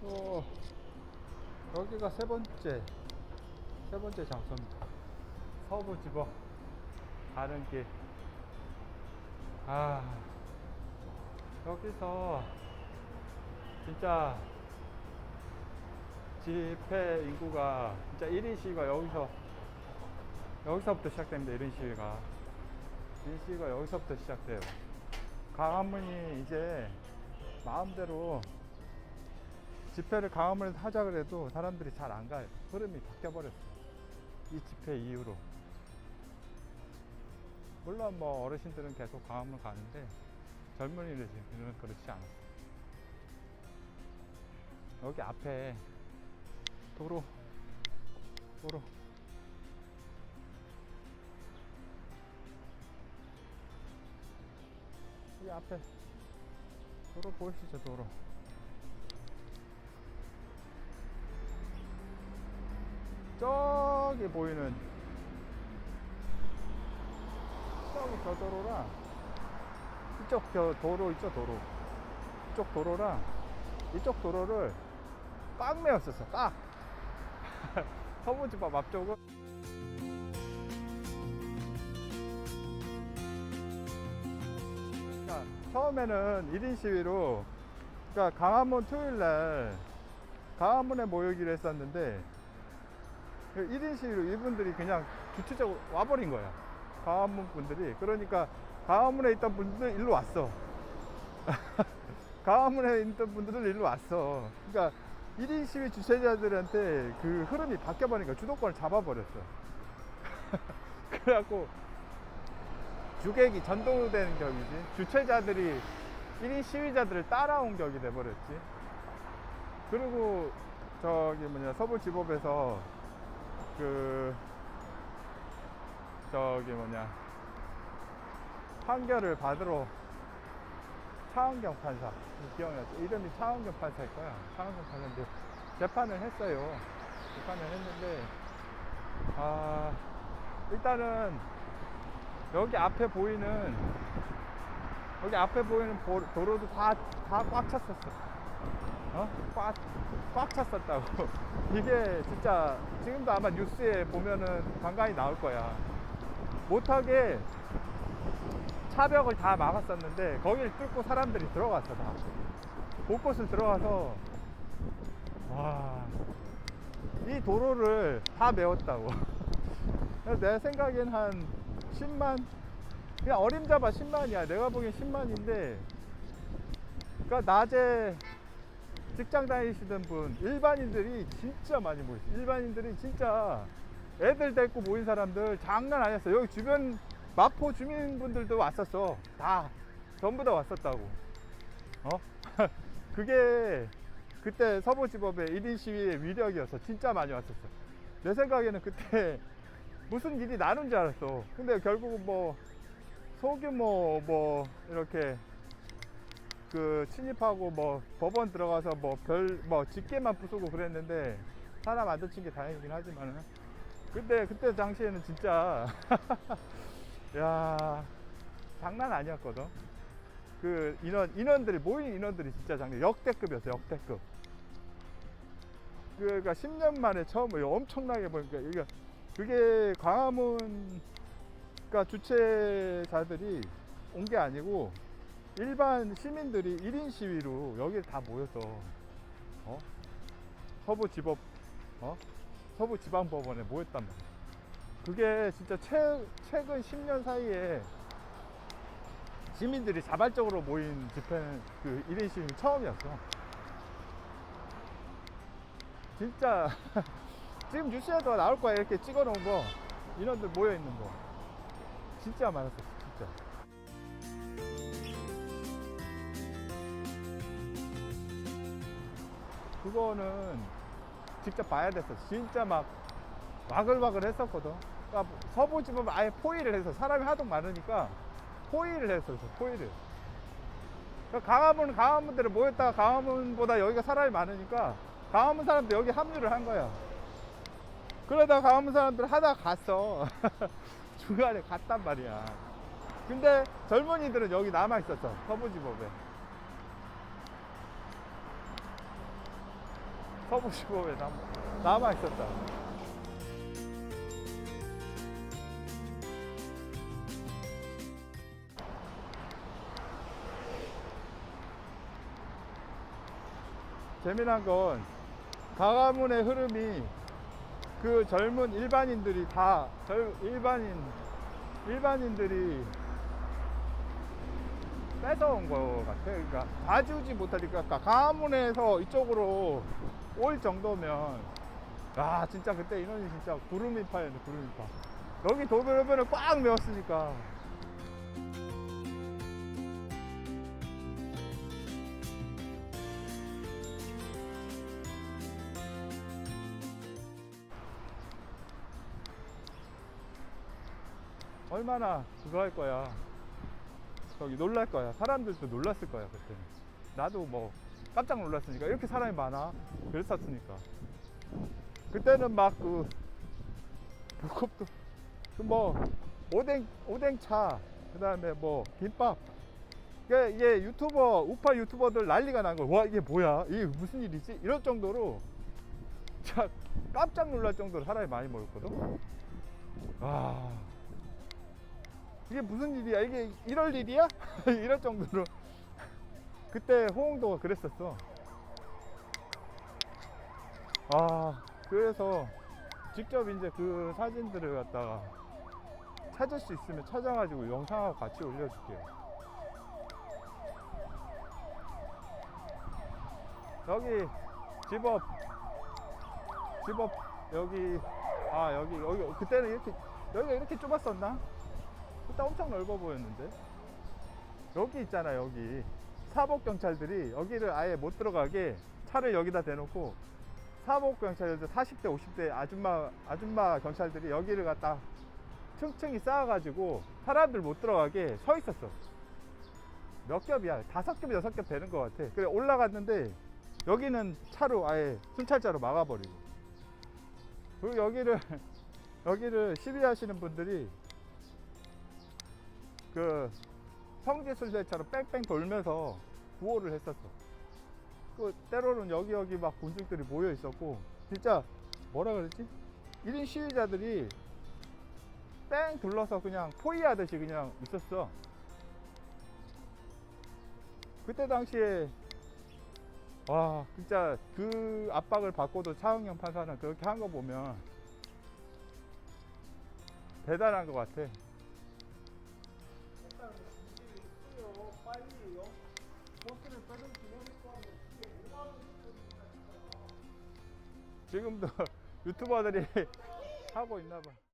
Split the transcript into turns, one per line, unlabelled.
또 여기가 세 번째 세 번째 장소입니다. 서부 집어 가는 길. 아 여기서 진짜 집회 인구가 진짜 1인 시위가 여기서 여기서부터 시작됩니다. 1인 시위가 1인 시위가 여기서부터 시작돼요. 강화문이 이제 마음대로 집회를 강화문에서 하자 그래도 사람들이 잘 안 가요. 흐름이 바뀌어버렸어. 이 집회 이후로. 물론 뭐 어르신들은 계속 강화문 가는데 젊은이들은 그렇지 않아. 여기 앞에 도로, 도로. 이 앞에 도로 보이시죠, 도로. 저기 보이는 저기 저 도로랑 이쪽 저 도로 있죠 도로. 이쪽 도로랑 이쪽 도로를 꽉 메웠었어 꽉. 서부집합 앞쪽은 그러니까 처음에는 1인 시위로 그러니까 강화문 토요일날 강화문에 모이기로 했었는데 1인 시위로 이분들이 그냥 주체적으로 와버린 거야. 강화문 분들이. 그러니까 강화문에 있던 분들은 일로 왔어. 강화문에 있던 분들은 일로 왔어. 그러니까 1인 시위 주최자들한테 그 흐름이 바뀌어버리니까 주도권을 잡아버렸어. 그래갖고 주객이 전도된 격이지. 주최자들이 1인 시위자들을 따라온 격이 돼버렸지. 그리고 저기 뭐냐 서부지법에서 그 저기 뭐냐 판결을 받으러 차은경 판사 기억나죠? 이름이 차은경 판사일 거야. 차은경 판사인데 재판을 했어요. 재판을 했는데 아 일단은 여기 앞에 보이는 여기 앞에 보이는 보- 도로도 다 다 꽉 찼었어. 어? 꽉, 꽉 찼었다고. 이게 진짜 지금도 아마 뉴스에 보면은 간간히 나올 거야. 못하게 차벽을 다 막았었는데 거기를 뚫고 사람들이 들어갔어 다. 곳곳을 들어가서 와. 이 도로를 다 메웠다고. 그래서 내 생각엔 한 10만 그냥 어림잡아 10만이야. 내가 보기엔 10만인데 그러니까 낮에 직장 다니시던 분 일반인들이 진짜 많이 모였어요 일반인들이 진짜 애들 데리고 모인 사람들 장난 아니었어 여기 주변 마포 주민분들도 왔었어. 다 전부 다 왔었다고. 어? 그게 그때 서부지법의 1인 시위의 위력이었어 진짜 많이 왔었어. 내 생각에는 그때 무슨 일이 나는 줄 알았어. 근데 결국은 뭐 소규모 뭐 이렇게 그 침입하고 뭐 법원 들어가서 뭐 별뭐 집게만 부수고 그랬는데 사람 안 다친 게 다행이긴 하지만은. 근데 그때 당시에는 진짜 야 장난 아니었거든. 그 인원 인원들이 모인 인원들이 진짜 장난 역대급이었어 역대급. 그러니까 10년 만에 처음으로 엄청나게 보니까 이게 그게 광화문 그러니까 주최자들이 온 게 아니고 일반 시민들이 1인 시위로 여기를 다 모여서 어? 서부 지법 어? 서부 지방법원에 모였단 말이야. 그게 진짜 최, 최근 10년 사이에 시민들이 자발적으로 모인 집회는 그 1인 시위는 처음이었어. 진짜 지금 뉴스에도 나올 거야 이렇게 찍어 놓은 거 인원들 모여 있는 거 진짜 많았어 그거는 직접 봐야 됐어. 진짜 막 와글와글 했었거든. 그러니까 서부집은 아예 포위를 해서 사람이 하도 많으니까 포위를 했었어. 포위를. 그러니까 강화문 강화문대로 모였다가 강화문보다 여기가 사람이 많으니까 강화문 사람들 여기 합류를 한 거야. 그러다 강화문 사람들 하다 갔어. 중간에 갔단 말이야. 근데 젊은이들은 여기 남아 있었어. 서부지법에. 서부 15에 남, 남아 있었다. 재미난 건 강화문의 흐름이 그 젊은 일반인들이 다 젊, 일반인 일반인들이 뺏어온 것 같아. 그러니까 봐주지 못하니까 그러니까 강화문에서 이쪽으로 올 정도면 아 진짜 그때 인원이 진짜 구름인파였네 구름인파. 여기 도로변을 꽉 메웠으니까 얼마나 그거 할 거야. 저기 놀랄 거야. 사람들도 놀랐을 거야, 그때. 나도 뭐 깜짝 놀랐으니까. 이렇게 사람이 많아. 그랬었으니까. 그때는 막 그, 보급도, 그 뭐, 오뎅, 오뎅차, 그 다음에 뭐, 김밥. 이게, 이게 유튜버, 우파 유튜버들 난리가 난 거야. 와, 이게 뭐야? 이게 무슨 일이지? 이럴 정도로, 진짜 깜짝 놀랄 정도로 사람이 많이 모였거든. 아. 이게 무슨 일이야? 이게 이럴 일이야? 이럴 정도로 그때 호응도가 그랬었어. 아 그래서 직접 이제 그 사진들을 갖다가 찾을 수 있으면 찾아가지고 영상하고 같이 올려줄게요. 여기 집업 집업 여기 아 여기 여기 그때는 이렇게 여기가 이렇게 좁았었나? 그때 엄청 넓어 보였는데? 여기 있잖아 여기. 사복 경찰들이 여기를 아예 못 들어가게 차를 여기다 대놓고 사복 경찰들 40대 50대 아줌마 아줌마 경찰들이 여기를 갖다 층층이 쌓아가지고 사람들 못 들어가게 서 있었어. 몇 겹이야? 다섯 겹 여섯 겹 되는 것 같아. 그래 올라갔는데 여기는 차로 아예 순찰자로 막아버리고. 그리고 여기를 여기를 시위하시는 분들이 그 성지순례처럼 뺑뺑 돌면서 구호를 했었어. 그 때로는 여기 여기 막 군중들이 모여 있었고 진짜 뭐라 그랬지? 1인 시위자들이 뺑 둘러서 그냥 포위하듯이 그냥 있었어. 그때 당시에 와 진짜 그 압박을 받고도 차은경 판사는 그렇게 한 거 보면 대단한 것 같아. 지금도 유튜버들이 하고 있나 봐.